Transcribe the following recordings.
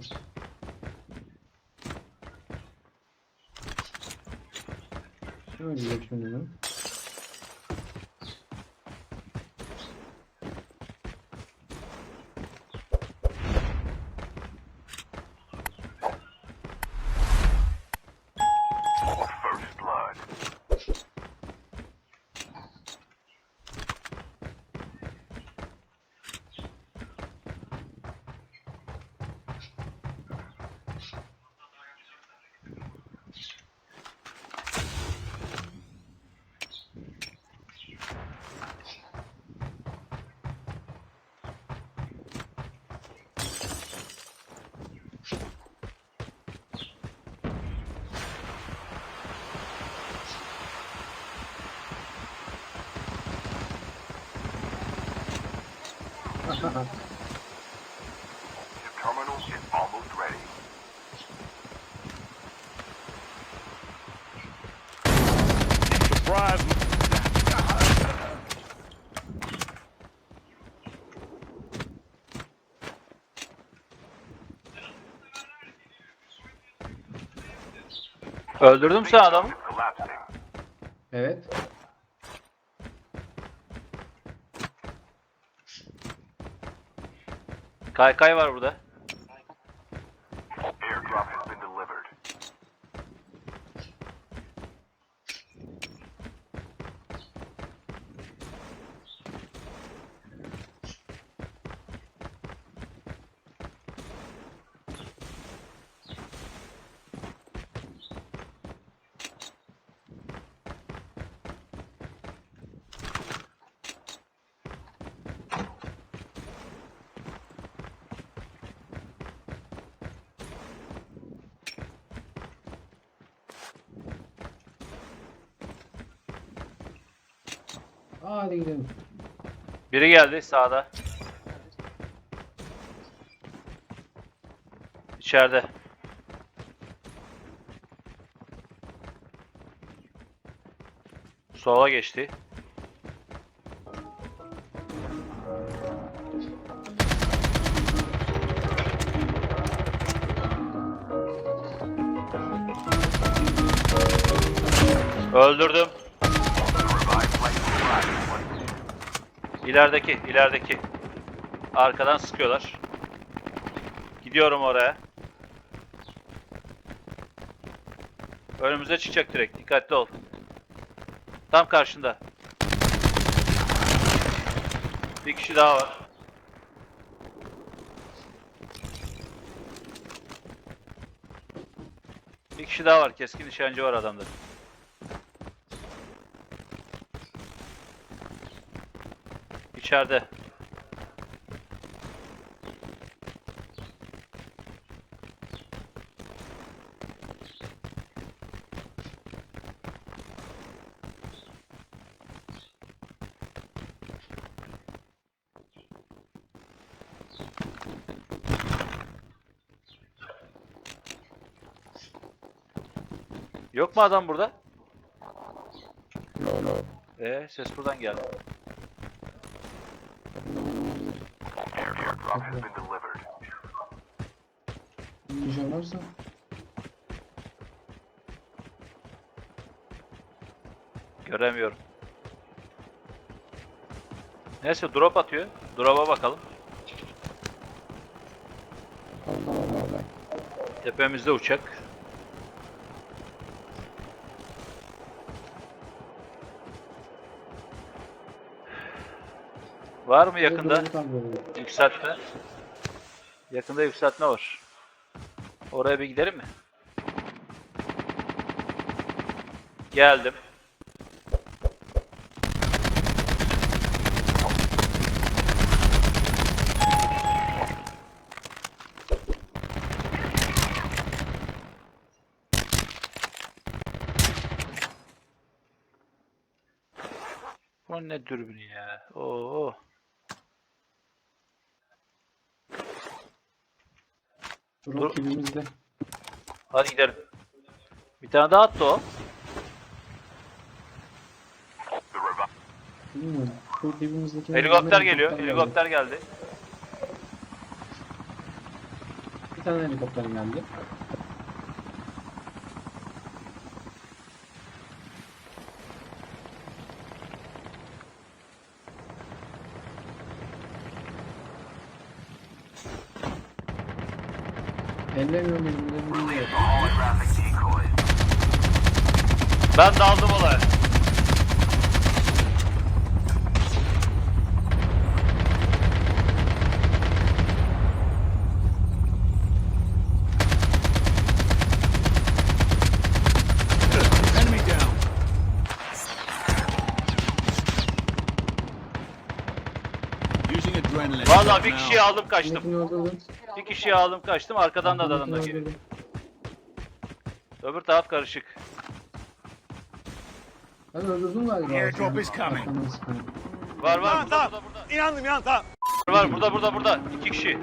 Cam kırılmış. Şöyle Öldürdüm sen adamı. Evet. Kaykay var burada. Hadi gidelim. Biri geldi sağda. İçeride. Sola geçti. Öldürdüm. İlerideki, ilerideki. Arkadan sıkıyorlar. Gidiyorum oraya. Önümüze çıkacak direkt. Dikkatli ol. Tam karşında. Bir kişi daha var. Bir kişi daha var. Keskin nişancı var adamda. İçeride. Yok mu adam burada? Ee, ses buradan geldi. Airdrop has been delivered. Nişan varsa Göremiyorum. Neyse drop atıyor. Drop'a bakalım. Tepemizde uçak. Var mı yakında yükseltme? Yakında yükseltme var. Oraya bir gidelim mi? Geldim. Bu ne dürbünü ya. Oo. Drop Dur. dibimizde. Hadi gidelim. Bir tane daha attı o. The revive Bilmiyorum. Şu dibimizdeki... Helikopter geliyor. Helikopter geldi. Bir tane helikopter geldi. The holographic decoys. Ben daldım olaya. Enemy down. Using adrenaline. Vallahi bir kişiyi aldım kaçtım. Bir kişiyi aldım kaçtım. Arkadan da adamlar Şimdikini geliyor. Öbür taraf karışık. Ben öldürdüm galiba. Airdrop is coming. Var var burada tamam. burada burada. İnandım ya tamam. Var burada burada burada. İki kişi.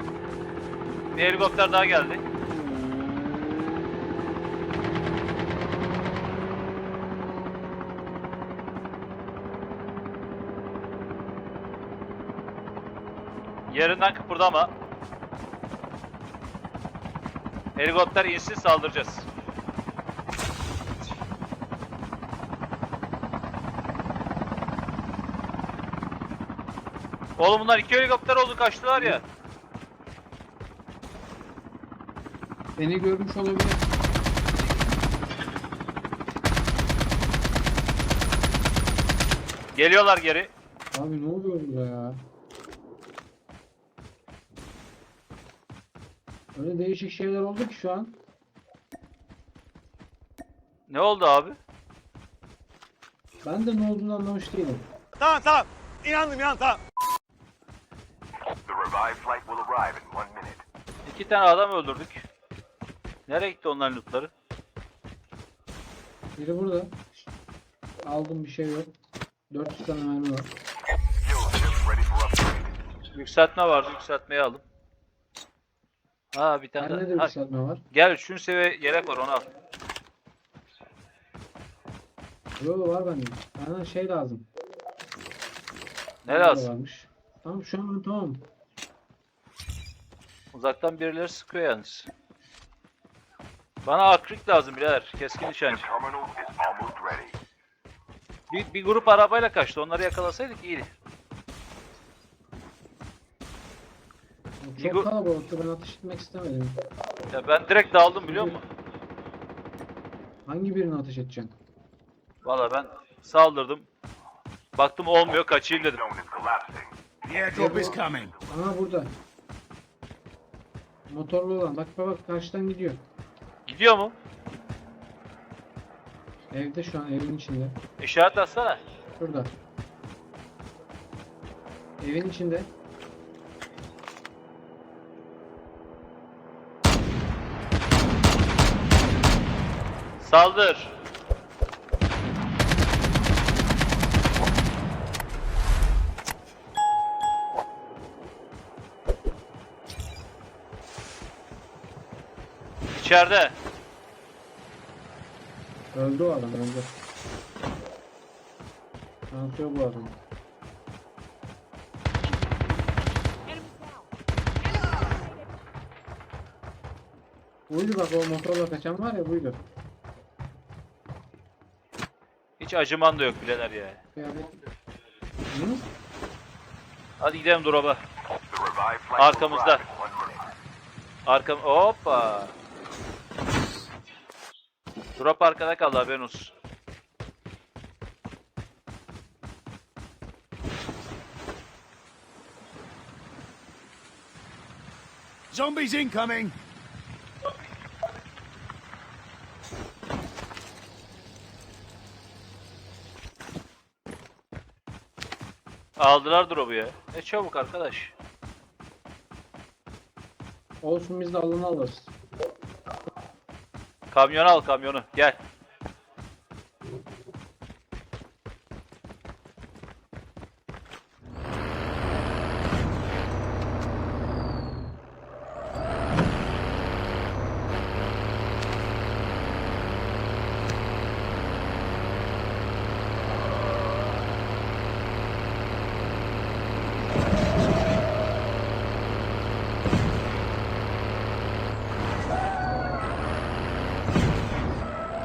Bir helikopter daha geldi. Yerinden kıpırdama. Helikopter insin saldıracağız. Oğlum bunlar iki helikopter oldu kaçtılar ya. Beni görmüş olabilir. Geliyorlar geri. Abi ne oluyor burada ya? Öyle değişik şeyler oldu ki şu an. Ne oldu abi? Ben de ne olduğunu anlamış değilim. Tamam tamam. İnandım ya tamam. The revived flight will arrive in one minute. İki tane adam öldürdük. Nereye gitti onların lootları? Biri burada. Aldım bir şey yok. 400 tane mermi var. Ready for upgrade. Yükseltme vardı, yükseltmeyi aldım. Ha bir tane Bende de daha. Ha, yükseltme var. gel şunu seviye yelek var onu al. Yo var bende. Bana şey lazım. Ne Bende de lazım? Varmış. Tamam şu an tamam. Uzaktan birileri sıkıyor yalnız. Bana akrik lazım birader. Keskin nişancı. terminal is almost ready. Bir, bir grup arabayla kaçtı. Onları yakalasaydık iyiydi. Çok Igor- kalabalıktı ben ateş etmek istemedim. Ya ben direkt dağıldım biliyor musun? Hangi birini ateş edeceksin? Valla ben saldırdım. Baktım olmuyor kaçayım dedim. The airdrop is coming. Aha burada. Motorlu olan. Bak bak bak karşıdan gidiyor. Gidiyor mu? Evde şu an evin içinde. İşaret atsana. Şurada. Evin içinde. Saldır. İçeride. Öldü o adam öldü. Şansı yok bu adam. Buydu bak o motorla kaçan var ya buydu. Acıman da yok bileler ya. Hadi gidelim drop'a. Arkamızda. Arkam hoppa. Drop arkada kaldı haberin olsun. Zombies incoming. Aldılar drop'u ya. Ne çabuk arkadaş. Olsun biz de alanı alırız. Kamyonu al kamyonu. Gel.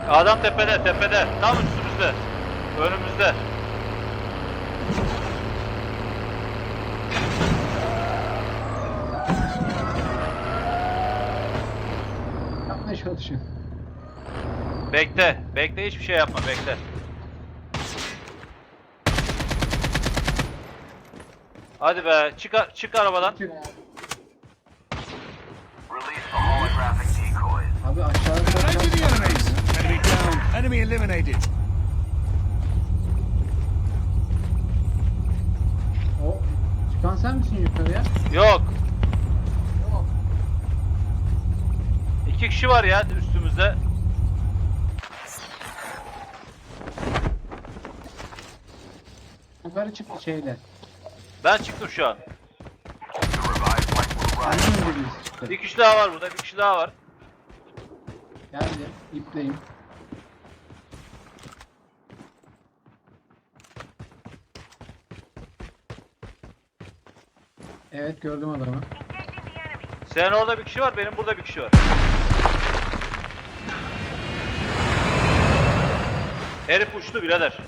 Adam tepede, tepede. Tam üstümüzde. Önümüzde. Yapmaya çalışıyor. Bekle. Bekle hiçbir şey yapma bekle. Hadi be çık çık arabadan. Çık. Release the holographic decoys. Abi aşağıda Engage the enemies. Enemy down. Enemy eliminated. O çıkan sen misin yukarıya? Yok. İki kişi var ya üstümüzde. Yukarı çıktı şeyle. Ben çıktım şu an. Çıktı. Bir kişi daha var burada. Bir kişi daha var. Geldi. İpleyim. Evet gördüm adamı. Senin orada bir kişi var. Benim burada bir kişi var. Herif uçtu birader.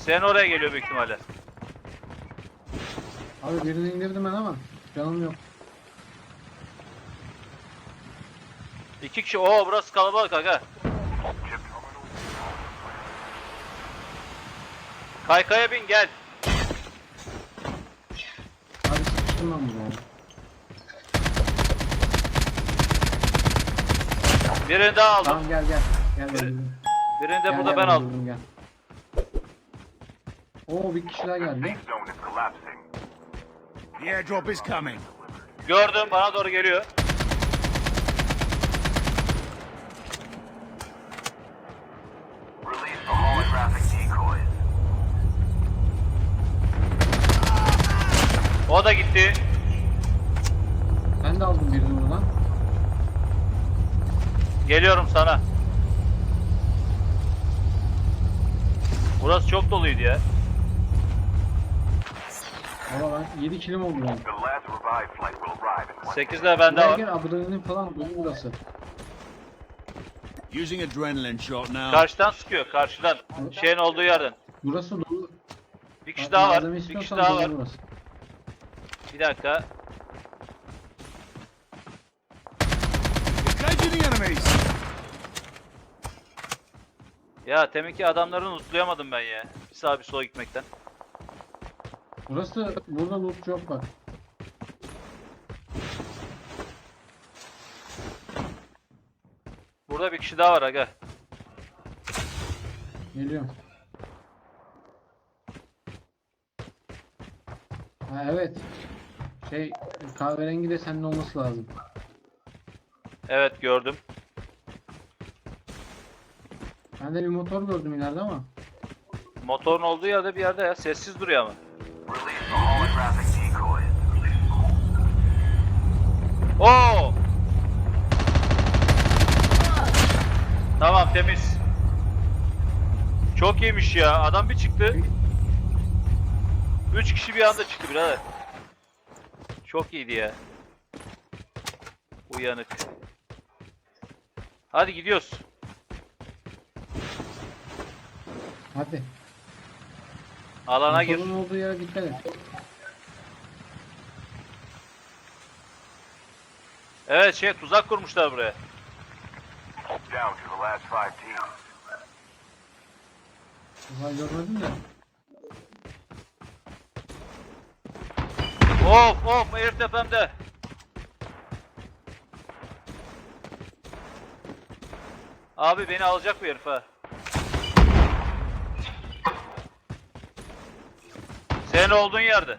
Sen oraya geliyor büyük ihtimalle. Abi birini indirdim ben ama canım yok. İki kişi. Oo burası kalabalık aga. Kaykaya bin gel. Abi sıkıştım ben bunu. Birini daha aldım. Tamam gel gel. Gel Biri- öldürdüm. Birini de Gel, burada gel, ben aldım. öldürdüm, Gel. Oo bir kişi daha geldi. Safe zone is collapsing. The airdrop is coming. Gördüm bana doğru geliyor. Release the holographic decoys. O da gitti. Ben de aldım birini buradan. Geliyorum sana. Burası çok doluydu ya. Valla ben 7 kilim oldu one 8 de bende var. gel adrenalin falan dolu burası. Using adrenaline shot now. Karşıdan sıkıyor, karşıdan. Şeyin olduğu yerden. Burası dolu. Bir kişi daha var, bir kişi daha var. Burası. Bir dakika. Engaging enemies. Ya teminki adamları unutlayamadım ben ya. Bir sağa bir sola gitmekten. Burası burada loot yok bak. Burada bir kişi daha var aga. Geliyorum. Ha evet. Şey kahverengi de senin olması lazım. Evet gördüm. Ben de bir motor gördüm ileride ama. Motorun olduğu yerde bir yerde ya. Sessiz duruyor ama. Oo! Tamam temiz. Çok iyiymiş ya. Adam bir çıktı. Üç kişi bir anda çıktı birader. Çok iyiydi ya. Uyanık. Hadi gidiyoruz. Hadi. Alana gir. Motorun olduğu yere dikkat et. Evet şey tuzak kurmuşlar buraya. Down to the last five teams. Daha görmedim de. Of of herif tepemde. Abi beni alacak bu herif ha. Senin olduğun yerde.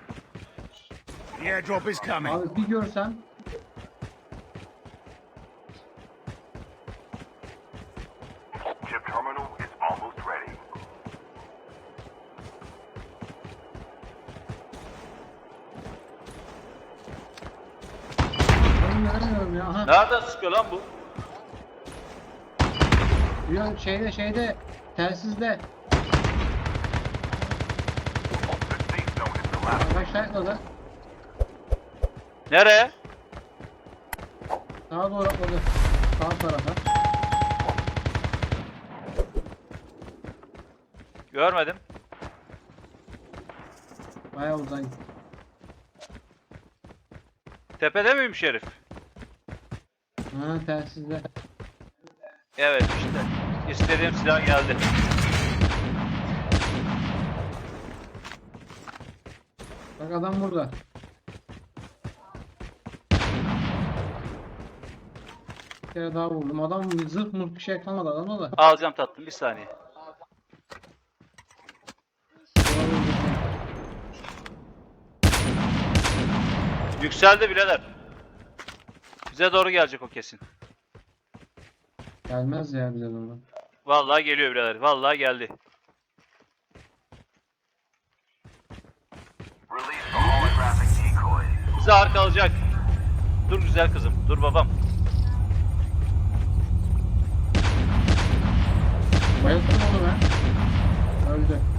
The airdrop is coming. Abi bir görsen Chip terminal is almost ready. ben göremiyorum ya. Aha. Nereden sıkıyor lan bu? Yön şeyde şeyde telsizde. Başlaytla da. Nereye? Sağa doğru atladı. Sağ tarafa. Görmedim. Bayağı uzay. Tepede miymiş herif? Ha telsizde. Evet işte. İstediğim silah geldi. Bak adam burada. Bir kere daha vurdum. Adam zırh mırh bir şey kalmadı adamda da. Alacağım tatlım bir saniye. Yükseldi birader. Bize doğru gelecek o kesin. Gelmez ya bize doğru. Vallahi geliyor birader. Vallahi geldi. Decoys. Bizi arkalayacak. Dur güzel kızım. Dur babam. Bayılttım onu ben. Öldü.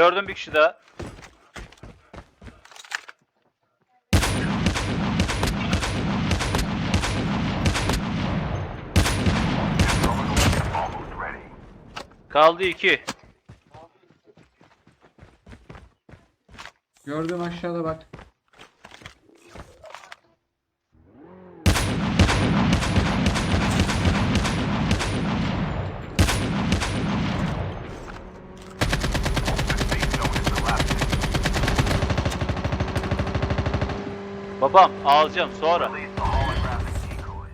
Gördüm bir kişi daha. Kaldı iki. Gördüm aşağıda bak. Babam alacağım sonra. Release the holographic decoys.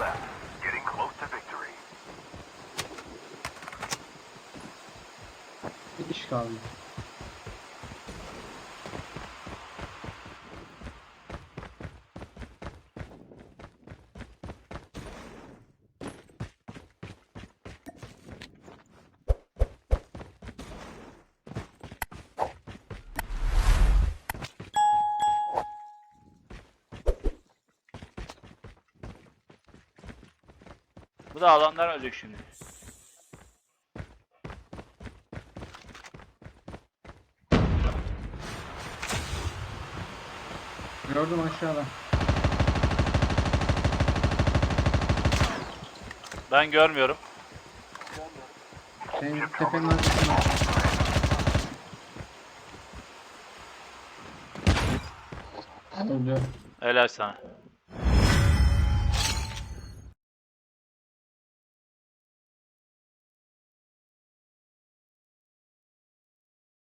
Left. Getting close to victory. Bir kişi kaldı. Bu da alandan ölecek şimdi. Gördüm aşağıda. Ben görmüyorum. Senin tepenin arkasında. Öldü. Helal sana.